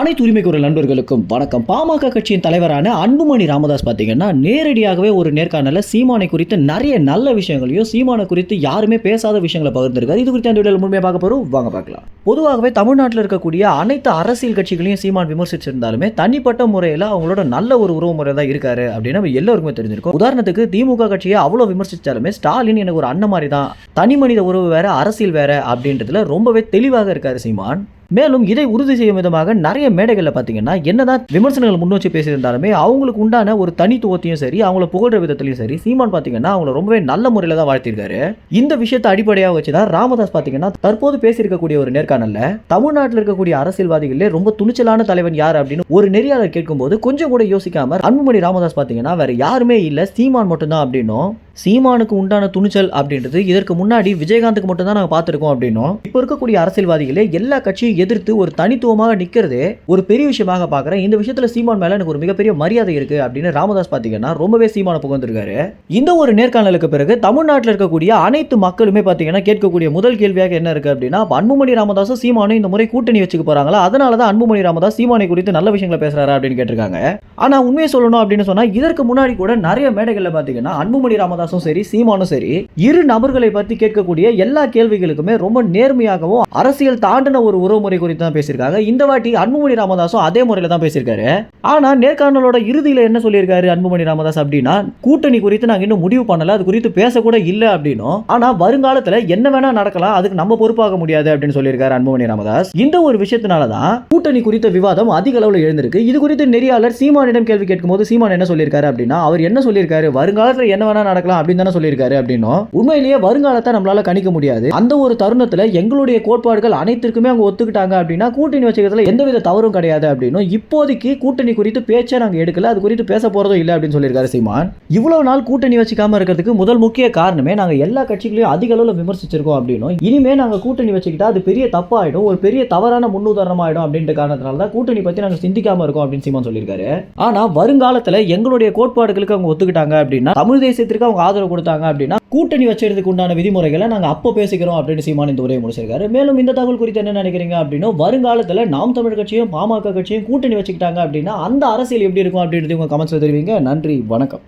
அனைத்து உரிமை குரல் நண்பர்களுக்கும் வணக்கம். பாமக கட்சியின் தலைவரான அன்புமணி ராமதாஸ் பார்த்தீங்கன்னா நேரடியாகவே ஒரு நேர்காணல சீமானை குறித்து நிறைய நல்ல விஷயங்களையும் சீமானை குறித்து யாருமே பேசாத விஷயங்களை பகிர்ந்திருக்காரு. இது குறித்து அந்த வீடியோவில் முழுமையாக பார்க்க போறோம். வாங்க பார்க்கலாம். பொதுவாகவே தமிழ்நாட்டில் இருக்கக்கூடிய அனைத்து அரசியல் கட்சிகளையும் சீமான் விமர்சிச்சிருந்தாலுமே தனிப்பட்ட முறையில் அவங்களோட நல்ல ஒரு உறவு முறை தான் இருக்காரு அப்படின்னு நம்ம எல்லாருக்குமே தெரிஞ்சிருக்கும். உதாரணத்துக்கு திமுக கட்சியை அவ்வளோ விமர்சிச்சாலுமே ஸ்டாலின் எனக்கு ஒரு அண்ணன் மாதிரி தான் தனி மனித உறவு வேற அரசியல் வேற அப்படின்றதுல ரொம்பவே தெளிவாக இருக்காரு சீமான். மேலும் இதை உறுதி செய்யும் விதமாக நிறைய மேடைகளில் பார்த்தீங்கன்னா என்னதான் விமர்சனங்கள் முன்னோச்சி பேசியிருந்தாலுமே அவங்களுக்கு உண்டான ஒரு தனித்துவத்தையும் சரி அவங்கள புகழ்ற விதத்திலையும் சரி சீமான் பார்த்தீங்கன்னா அவங்கள ரொம்பவே நல்ல முறையில் தான் வாழ்த்திருக்காரு இந்த விஷயத்தை அடிப்படையாக வச்சு தான் ராமதாஸ் பார்த்தீங்கன்னா தற்போது பேசியிருக்கக்கூடிய ஒரு நேர்காணலில் தமிழ்நாட்டில் இருக்கக்கூடிய அரசியல்வாதிகளே ரொம்ப துணிச்சலான தலைவன் யார் அப்படின்னு ஒரு நெறியாளர் கேட்கும்போது கொஞ்சம் கூட யோசிக்காம அன்புமணி ராமதாஸ் பார்த்தீங்கன்னா வேற யாருமே இல்லை சீமான் மட்டும்தான் அப்படின்னும் சீமானுக்கு உண்டான துணிச்சல் அப்படின்றது. இதற்கு முன்னாடி விஜயகாந்துக்கு மட்டும் தான் நாங்கள் பார்த்துருக்கோம் அப்படின்னும். இப்போ இருக்கக்கூடிய அரசியல்வாதிகளே எல்லா கட்சியும் எதிர்த்து ஒரு தனித்துவமாக நிற்கிறதே ஒரு பெரிய விஷயமாக பார்க்குறேன். இந்த விஷயத்தில் சீமான் மேலே எனக்கு ஒரு மிகப்பெரிய மரியாதை இருக்குது அப்படின்னு ராமதாஸ் பார்த்தீங்கன்னா ரொம்பவே சீமான புகழ்ந்துருக்காரு. இந்த ஒரு நேர்காணலுக்கு பிறகு தமிழ்நாட்டில் இருக்கக்கூடிய அனைத்து மக்களுமே பார்த்தீங்கன்னா கேட்கக்கூடிய முதல் கேள்வியாக என்ன இருக்குது அப்படின்னா அன்புமணி ராமதாஸும் சீமானும் இந்த முறை கூட்டணி வச்சுக்க போகிறாங்களா அதனால தான் அன்புமணி ராமதாஸ் சீமானை குறித்து நல்ல விஷயங்களை பேசுகிறாரா அப்படின்னு கேட்டிருக்காங்க. ஆனால் உண்மையை சொல்லணும் அப்படின்னு சொன்னால் இதற்கு முன்னாடி கூட நிறைய மேடைகளில் பார்த்தீங்கன்னா அன்புமணி ராமதாஸ் ராமதாஸும் சரி சீமானும் சரி இரு நபர்களை பற்றி கேட்கக்கூடிய எல்லா கேள்விகளுக்குமே ரொம்ப நேர்மையாகவும் அரசியல் தாண்டின ஒரு உறவுமுறை குறித்து தான் பேசியிருக்காங்க. இந்த வாட்டி அன்புமணி ராமதாஸும் அதே முறையில் தான் பேசியிருக்காரு. ஆனால் நேர்காணலோட இறுதியில் என்ன சொல்லியிருக்காரு அன்புமணி ராமதாஸ் அப்படின்னா கூட்டணி குறித்து நாங்கள் இன்னும் முடிவு பண்ணல அது குறித்து பேசக்கூட இல்லை அப்படின்னும். ஆனால் வருங்காலத்தில் என்ன வேணா நடக்கலாம் அதுக்கு நம்ம பொறுப்பாக முடியாது அப்படின்னு சொல்லியிருக்காரு அன்புமணி ராமதாஸ். இந்த ஒரு விஷயத்தினால தான் கூட்டணி குறித்த விவாதம் அதிக அளவில் எழுந்திருக்கு. இது குறித்து நெறியாளர் சீமானிடம் கேள்வி கேட்கும்போது சீமான் என்ன சொல்லியிருக்காரு அப்படின்னா அவர் என்ன சொல்லியிருக்காரு? வருங்காலத்தில் என்ன வேணா நடக்கலாம் அப்படின்னு தானே சொல்லியிருக்காரு அப்படின்னும் உண்மையிலேயே வருங்காலத்தை நம்மளால கணிக்க முடியாது. அந்த ஒரு தருணத்தில் எங்களுடைய கோட்பாடுகள் அனைத்திற்குமே அவங்க ஒத்துக்கிட்டாங்க அப்படின்னா கூட்டணி வச்சுக்கிறதுல எந்தவித தவறும் கிடையாது அப்படின்னும் இப்போதைக்கு கூட்டணி குறித்து பேச்சை நாங்கள் எடுக்கல அது குறித்து பேச போறதும் இல்லை அப்படின்னு சொல்லியிருக்காரு சீமான். இவ்வளவு நாள் கூட்டணி வச்சுக்காம இருக்கிறதுக்கு முதல் முக்கிய காரணமே நாங்கள் எல்லா கட்சிகளையும் அதிக அளவில் விமர்சிச்சிருக்கோம் அப்படின்னும் இனிமே நாங்கள் கூட்டணி வச்சுக்கிட்டா அது பெரிய தப்பாயிடும் ஒரு பெரிய தவறான முன்னுதாரணமாயிடும் அப்படின்ற காரணத்தினால தான் கூட்டணி பற்றி நாங்கள் சிந்திக்காம இருக்கோம் அப்படின்னு சீமான் சொல்லியிருக்காரு. ஆனால் வருங்காலத்தில் எங்களுடைய கோட்பாடுகளுக்கு அவங்க ஒத்துக்கிட்டாங்க அப்படின்னா தமிழ் தேசியத்திற்கு அவங்க ஆதரவு கொடுத்தாங்க அப்படின்னா கூட்டணி வச்சதுக்கு உண்டான விதிமுறைகளை நாங்கள் அப்போ பேசிக்கிறோம் அப்படின்னு சீமான் இந்த உரையை முடிச்சிருக்காரு. மேலும் இந்த தகவல் குறித்து என்ன நினைக்கிறீங்க அப்படின்னா வருங்காலத்தில் நாம் தமிழ் கட்சியும் பாமக கட்சியும் கூட்டணி வச்சுக்கிட்டாங்க அப்படின்னா அந்த அரசியல் எப்படி இருக்கும் அப்படின்றது உங்கள் கமெண்ட்ஸில் தெரிவிங்க. நன்றி வணக்கம்.